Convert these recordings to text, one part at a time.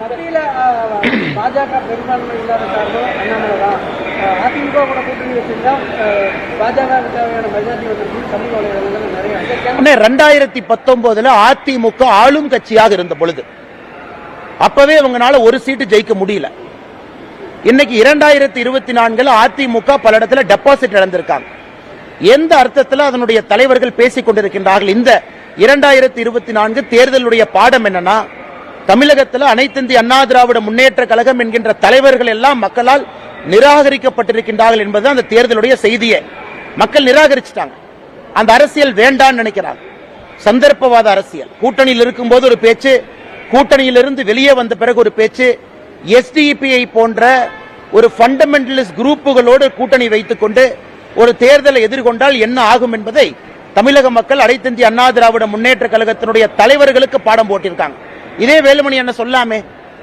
மத்தியில பாஜக பெரும்பான்மை இல்லாத காரணம் அண்ணாமலை தான் அதிமுக கூட கூட்டணி வச்சிருந்தா பாஜக தேவையான மெஜாரிட்டி வந்து சமூக வலைதளங்கள் நிறைய ரெண்டாயிரத்தி பத்தொன்பதுல அதிமுக ஆளும் கட்சியாக இருந்த பொழுது அப்பவே அவங்களால ஒரு சீட்டு ஜெயிக்க முடியல. இன்னைக்கு இரண்டாயிரத்தி இருபத்தி நான்குல அதிமுக பல இடத்துல டெபாசிட் இழந்திருக்காங்க. எந்த அர்த்தத்தில் அதனுடைய தலைவர்கள் பேசிக் கொண்டிருக்கின்றார்கள் இந்த இரண்டாயிரத்தி இருபத்தி நான்கு தேர்தலுடைய பாடம் என்னன்னா தமிழகத்தில் அனைத்திந்திய அண்ணா திராவிட முன்னேற்ற கழகம் என்கின்ற தலைவர்கள் எல்லாம் மக்களால் நிராகரிக்கப்பட்டிருக்கின்றார்கள் என்பது அந்த தேர்தலுடைய செய்தியே. மக்கள் நிராகரிச்சிட்டாங்க. அந்த அரசியல் வேண்டான்னு நினைக்கிறாங்க. சந்தர்ப்பவாத அரசியல். கூட்டணியில் இருக்கும்போது ஒரு பேச்சு கூட்டணியிலிருந்து வெளியே வந்த பிறகு ஒரு பேச்சு எஸ்டிபிஐ போன்ற ஒரு ஃபண்டமெண்டலிஸ்ட் குரூப்புகளோடு கூட்டணி வைத்துக் கொண்டு ஒரு தேர்தலை எதிர்கொண்டால் என்ன ஆகும் என்பதை தமிழக மக்கள் அனைத்து அண்ணா திராவிட முன்னேற்ற கழகத்தினுடைய தலைவர்களுக்கு பாடம் போட்டிருக்காங்க. இதே வேலுமணி என்ன சொல்லாமே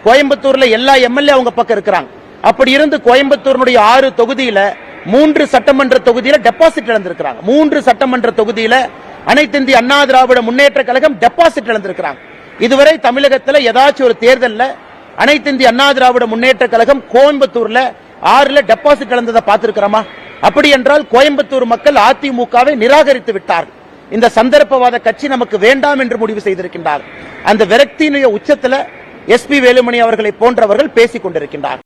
கோயம்புத்தூர்ல எல்லா எம்எல்ஏ அவங்க பக்கம் இருக்கிறாங்க. அப்படி இருந்து கோயம்புத்தூரினுடைய ஆறு தொகுதியில மூன்று சட்டமன்ற தொகுதியில டெபாசிட் இழந்திருக்கிறாங்க. மூன்று சட்டமன்ற தொகுதியில அனைத்து இந்திய அண்ணா திராவிட முன்னேற்ற கழகம் டெபாசிட் இழந்திருக்கிறாங்க. இதுவரை தமிழகத்துல ஏதாச்சும் ஒரு தேர்தல்ல அனைத்து இந்திய அண்ணா திராவிட முன்னேற்ற கழகம் கோயம்புத்தூர்ல ஆறுல டெபாசிட் இழந்ததை பார்த்திருக்கிறோமா? அப்படி என்றால் கோயம்புத்தூர் மக்கள் அதிமுகவை நிராகரித்து விட்டார்கள். இந்த சந்தர்ப்பவாத கட்சி நமக்கு வேண்டாம் என்று முடிவு செய்திருக்கின்றார். அந்த விரக்தியினுடைய எஸ் எஸ்பி வேலுமணி அவர்களை போன்றவர்கள் பேசிக் கொண்டிருக்கின்றார்